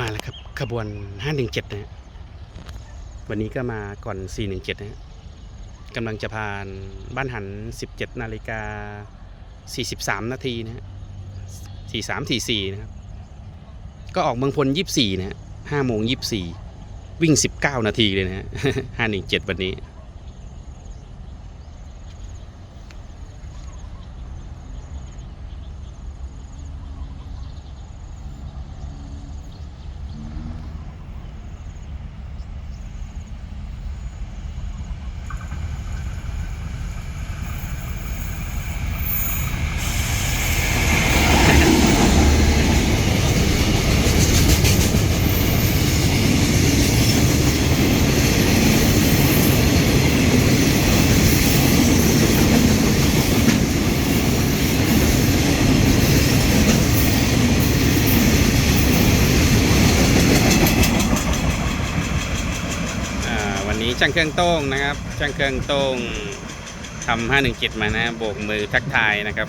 มาแล้วครับขบวน 517 นะฮะวันนี้ก็มาก่อน 417 นะฮะกำลังจะผ่านบ้านหัน 17 นาฬิกา 43 นาทีนะฮะ43 44 นะครับ ก็ออกเมืองพล 24 นะฮะ5โมง 24 วิ่ง 19 นาทีเลยนะฮะ517 วันนี้ อ่า วันนี้ช่างเครื่องโต้งนะครับช่างเครื่องโต้งทำห้าหนึ่งจิตมานะโบกมือทักทายนะครับ